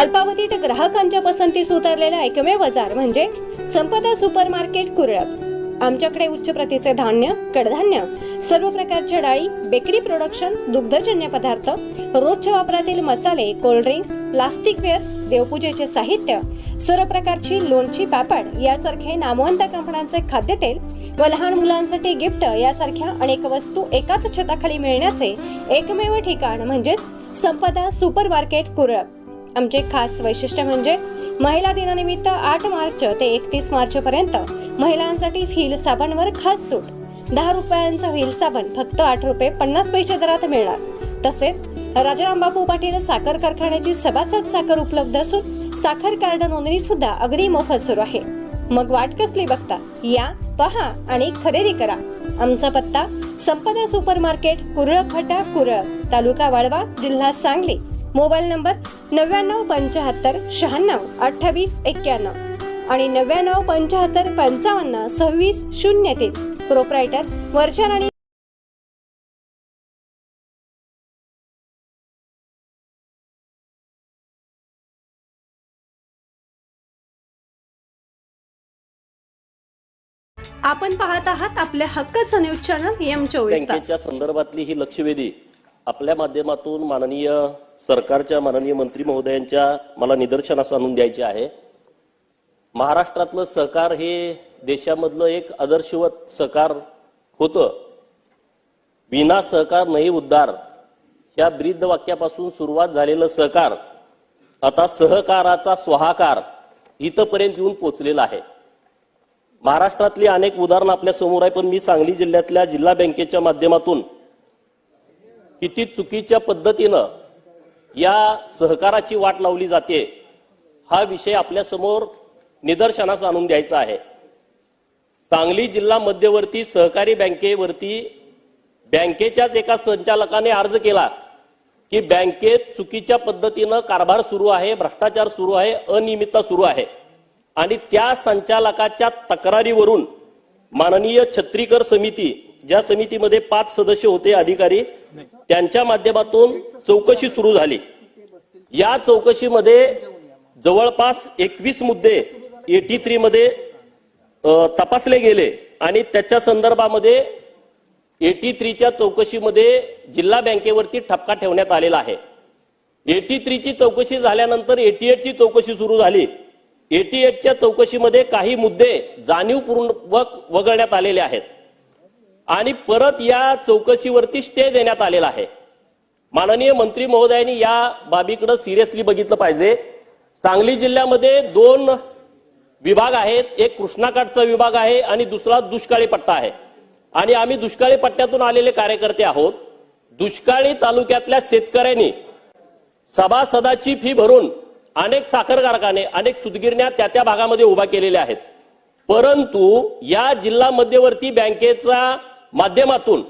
अल्पावधीत ग्राहकांच्या पसंतीस उतरलेला एकमेव बाजार म्हणजे संपदा सुपर मार्केट कुरळप आमच्याकडे उच्च प्रतीचे धान्य कडधान्य सर्व प्रकारच्या डाळी बेकरी प्रोडक्शन दुग्धजन्य पदार्थ रोजच्या वापरातील मसाले कोल्ड्रिंक्स प्लास्टिक वेअर्स देवपूजेचे साहित्य सर्व प्रकारची लोणची पापड यासारखे नामवंत कंपन्यांचे खाद्यतेल व लहान मुलांसाठी गिफ्ट यासारख्या अनेक वस्तू एकाच छताखाली मिळण्याचे एकमेव ठिकाण म्हणजेच संपदा सुपर मार्केट कुरळप आमचे खास वैशिष्ट्य म्हणजे महिला दिनानिमित्त आठ मार्च ते एकतीस मार्च पर्यंत महिलांसाठी व्हील साबणवर खास सूट. दहा रुपयांचा व्हील साबण फक्त आठ रुपये पन्नास पैसे दरात मिळणार. तसेच राजाराम बापू पाटील साखर कारखान्याची सभासद साखर उपलब्ध असून साखर कार्ड नोंदणी सुद्धा अगदी मोफत सुरू आहे. मग वाट कसली बघता? या पहा आणि खरेदी करा. आमचा पत्ता संपदा सुपर मार्केट कुरळ फटा कुरळ तालुका वाळवा जिल्हा सांगली. मोबाईल नंबर नव्याण्णव पंच्याहत्तर शहाण्णव अठ्ठावीस एक्क्याण्णव आणि नव्याण्णव पंच्याहत्तर पंचावन्न सव्वीस शून्य तीन. प्रोप्रायटर वर्षा राणी. आपण पाहत आहात आपल्या हक्काचं न्यूज चॅनल एम चोवीस संदर्भातली ही लक्षवेधी आपल्या माध्यमातून माननीय सरकारच्या माननीय मंत्री महोदयांच्या मला निदर्शनास आणून द्यायचे आहे. महाराष्ट्रातलं सहकार हे देशामधलं एक आदर्शवत सहकार होतं. विना सहकार नाही उद्धार. ह्या ब्रीद वाक्यापासून सुरुवात झालेलं सहकार आता सहकाराचा स्वाहाकार इथंपर्यंत येऊन पोचलेला आहे. महाराष्ट्रातली अनेक उदाहरणं आपल्यासमोर आहे पण मी सांगली जिल्ह्यातल्या जिल्हा बँकेच्या माध्यमातून किती चुकीच्या पद्धतीनं या सहकाराची वाट लावली जाते हा विषय आपल्यासमोर निदर्शनास आणून द्यायचा आहे. सांगली जिल्हा मध्यवर्ती सहकारी बँकेवरती बँकेच्याच एका संचालकाने अर्ज केला की बँकेत चुकीच्या पद्धतीनं कारभार सुरू आहे भ्रष्टाचार सुरू आहे अनियमितता सुरू आहे. आणि त्या संचालकाच्या तक्रारीवरून माननीय छत्रीकर समिती ज्या समितीमध्ये पाच सदस्य होते अधिकारी त्यांच्या माध्यमातून चौकशी सुरू झाली. या चौकशीमध्ये जवळपास एकवीस मुद्दे एटी थ्री मध्ये तपासले गेले आणि त्याच्या संदर्भामध्ये एटी थ्रीच्या चौकशीमध्ये जिल्हा बँकेवरती ठपका ठेवण्यात आलेला आहे. एटी थ्रीची चौकशी झाल्यानंतर एटी एटची चौकशी सुरू झाली. एटी एटच्या चौकशीमध्ये काही मुद्दे जाणीवपूर्वक वगळण्यात आलेले आहेत. आणि परत या चौकशीवरती स्टे देण्यात आलेला आहे. माननीय मंत्री महोदयांनी या बाबीकडे सिरियसली बघितलं पाहिजे. सांगली जिल्ह्यामध्ये दोन विभाग आहेत. एक कृष्णाकाठचा विभाग आहे आणि दुसरा दुष्काळी पट्टा आहे. आणि आम्ही दुष्काळी पट्ट्यातून आलेले कार्यकर्ते आहोत. दुष्काळी तालुक्यातल्या शेतकऱ्यांनी सभासदाची फी भरून अनेक साखर कारखाने अनेक सुदगिरण्या त्या त्या भागामध्ये उभा केलेल्या आहेत. परंतु या जिल्हा मध्यवर्ती बँकेचा माध्यमातून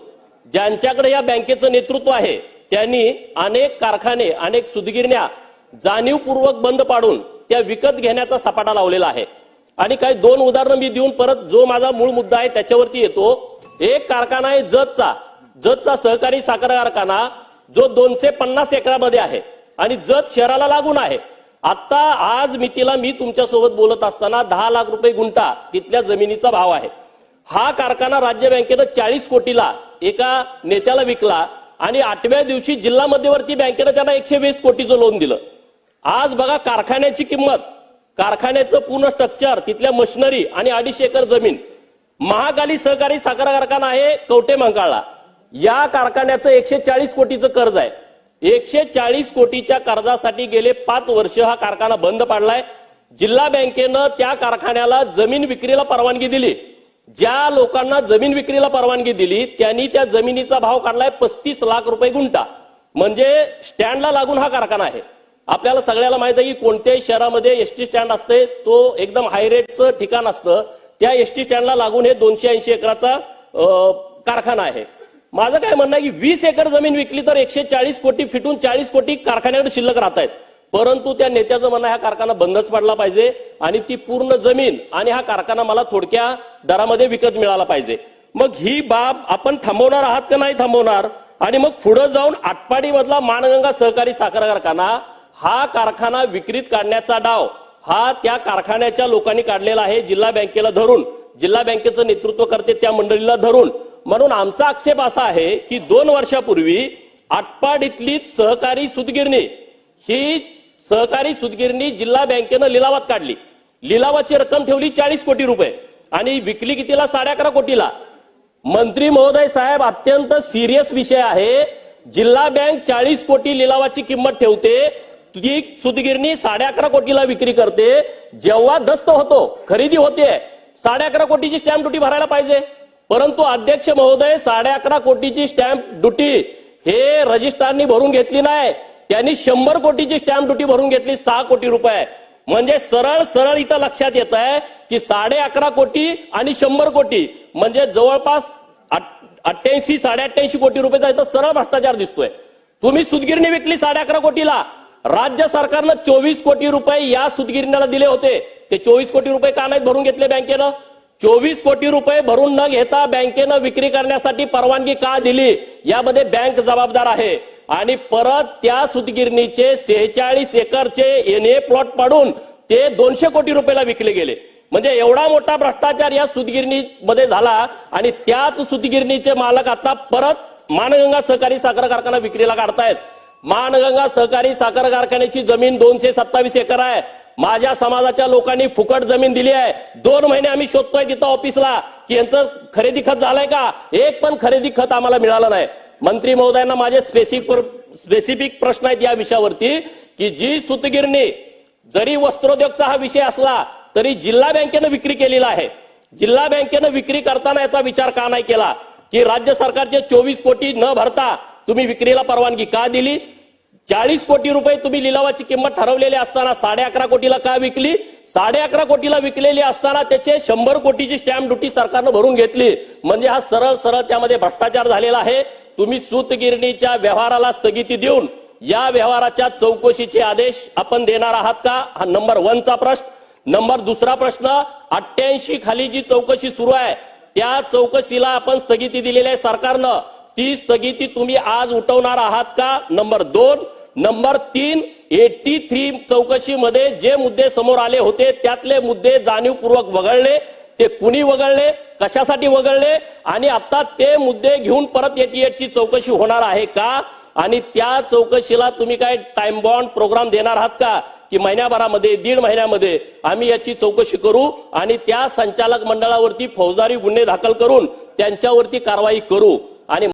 ज्यांच्याकडे या बँकेचं नेतृत्व आहे त्यांनी अनेक कारखाने अनेक सुदगिरण्या जाणीवपूर्वक बंद पाडून त्या विकत घेण्याचा सपाटा लावलेला आहे. आणि काही दोन उदाहरणं मी देऊन परत जो माझा मूळ मुद्दा आहे त्याच्यावरती येतो. एक कारखाना आहे जतचा. जतचा सहकारी साखर कारखाना जो दोनशे पन्नास एकरामध्ये आहे. आणि जत शहराला लागून आहे. आता आज मितीला मी तुमच्यासोबत बोलत असताना दहा लाख रुपये गुंठा तिथल्या जमिनीचा भाव आहे. हा कारखाना राज्य बँकेनं चाळीस कोटीला एका नेत्याला विकला आणि आठव्या दिवशी जिल्हा मध्यवर्ती बँकेनं त्यांना एकशे वीस कोटीचं लोन दिलं. आज बघा कारखान्याची किंमत. कारखान्याचं पूर्ण स्ट्रक्चर तिथल्या मशिनरी आणि अडीचशे एकर जमीन. महाकाली सहकारी साखर कारखाना आहे कवटे मंकाळला. या कारखान्याचं एकशे चाळीस कोटीचं कर्ज आहे. एकशे चाळीस कोटीच्या कर्जासाठी गेले पाच वर्ष हा कारखाना बंद पाडलाय. जिल्हा बँकेनं त्या कारखान्याला जमीन विक्रीला परवानगी दिली. ज्या लोकांना जमीन विक्रीला परवानगी दिली त्यांनी त्या जमिनीचा भाव काढलाय पस्तीस लाख रुपये गुंठा. म्हणजे स्टँडला लागून हा कारखाना आहे. आपल्याला सगळ्याला माहीत आहे की कोणत्याही शहरामध्ये एसटी स्टँड असते तो एकदम हाय रेटचं ठिकाण असतं. त्या एसटी स्टँडला लागून हे दोनशे ऐंशी एकराचा कारखाना आहे. माझं काय म्हणणं आहे की वीस एकर जमीन विकली तर एकशे चाळीस कोटी फिटून चाळीस कोटी कारखान्याकडे शिल्लक राहत आहेत परंतु त्या नेत्याचं म्हणणं हा कारखाना बंदच पडला पाहिजे आणि ती पूर्ण जमीन आणि हा कारखाना मला थोडक्या दरामध्ये विकत मिळाला पाहिजे. मग ही बाब आपण थांबवणार आहात का नाही थांबवणार? आणि मग पुढे जाऊन आटपाडी मधला मानगंगा सहकारी साखर कारखाना हा कारखाना विक्रीत काढण्याचा डाव हा त्या कारखान्याच्या लोकांनी काढलेला आहे जिल्हा बँकेला धरून. जिल्हा बँकेचं नेतृत्व करते त्या मंडळीला धरून. म्हणून आमचा आक्षेप असा आहे की दोन वर्षापूर्वी आटपाडीतली सहकारी सुतगिरणी ही सहकारी सुतगिरणी जिल्हा बँकेनं लिलावात काढली. लिलावाची रक्कम ठेवली चाळीस कोटी रुपये आणि विकली कितीला? साडे अकरा कोटीला. मंत्री महोदय साहेब अत्यंत सिरियस विषय आहे. जिल्हा बँक चाळीस कोटी लिलावाची किंमत ठेवते. ती सुतगिरणी साडे अकरा कोटीला विक्री करते. जेव्हा दस्त होतो खरेदी होते साडे अकरा कोटीची स्टॅम्प ड्युटी भरायला पाहिजे. परंतु अध्यक्ष महोदय साडे अकरा कोटीची स्टॅम्प ड्युटी हे रजिस्ट्रारनी भरून घेतली नाही. त्यांनी शंभर कोटीची स्टॅम्प ड्युटी भरून घेतली सहा कोटी रुपये. म्हणजे सरळ सरळ इथं लक्षात येत आहे की साडे अकरा कोटी आणि शंभर कोटी. म्हणजे जवळपास अठ्ठ्याऐंशी साडे अठ्ठ्याऐंशी कोटी रुपयाचा इथं सरळ भ्रष्टाचार दिसतोय. तुम्ही सुदगिरणी विकली साडे अकरा कोटीला. राज्य सरकारनं चोवीस कोटी रुपये या सुदगिरण्याला दिले होते. ते चोवीस कोटी रुपये का नाहीत भरून घेतले बँकेनं? चोवीस कोटी रुपये भरून न घेता बँकेनं विक्री करण्यासाठी परवानगी का दिली? यामध्ये बँक जबाबदार आहे. आणि परत त्या सुतगिरणीचे सेहेचाळीस एकरचे एन ए प्लॉट पाडून ते दोनशे कोटी रुपयाला विकले गेले. म्हणजे एवढा मोठा भ्रष्टाचार या सुतगिरणीमध्ये झाला आणि त्याच सुतगिरणीचे मालक आता परत मानगंगा सहकारी साखर कारखाना विक्रीला काढतायत. मानगंगा सहकारी साखर कारखान्याची जमीन दोनशे सत्तावीस एकर आहे. माझ्या समाजाच्या लोकांनी फुकट जमीन दिली आहे. दोन महिने आम्ही शोधतोय तिथं ऑफिसला की यांचं खरेदी खत झालंय का? एक पण खरेदी खत आम्हाला मिळालं नाही. मंत्री महोदयांना माझे स्पेसिफिक स्पेसिफिक प्रश्न आहेत या विषयावरती की जी सुतगिरणी जरी वस्त्रोद्योगचा हा विषय असला तरी जिल्हा बँकेनं विक्री केलेला आहे. जिल्हा बँकेनं विक्री करताना याचा विचार का नाही केला? की राज्य सरकारचे चोवीस कोटी न भरता तुम्ही विक्रीला परवानगी का दिली? चाळीस कोटी रुपये तुम्ही लिलावाची किंमत ठरवलेली असताना साडे अकरा कोटीला का विकली? साडे अकरा कोटीला विकलेली असताना त्याचे शंभर कोटीची स्टॅम्प ड्युटी सरकारनं भरून घेतली. म्हणजे हा सरळ सरळ त्यामध्ये भ्रष्टाचार झालेला आहे. तुम्ही सूतगिरणीच्या व्यवहाराला स्थगिती देऊन या व्यवहाराच्या चौकशीचे आदेश आपण देणार आहात का? हा नंबर वनचा प्रश्न. नंबर दुसरा प्रश्न अठ्ठ्याऐंशी खाली जी चौकशी सुरू आहे त्या चौकशीला आपण स्थगिती दिलेली आहे सरकारनं. ती स्थगिती तुम्ही आज उठवणार आहात का? नंबर दोन. नंबर तीन एटी थ्री चौकशीमध्ये जे मुद्दे समोर आले होते त्यातले मुद्दे जाणीवपूर्वक वगळले. ते कुणी वगळले कशासाठी वगळले आणि आता ते मुद्दे घेऊन परत एटीएटची चौकशी होणार आहे का? आणि त्या चौकशीला तुम्ही काय टाइम बॉन्ड प्रोग्राम देणार आहात का? की महिन्याभरामध्ये दीड महिन्यामध्ये आम्ही याची चौकशी करू आणि त्या संचालक मंडळावरती फौजदारी गुन्हे दाखल करून त्यांच्यावरती कारवाई करू?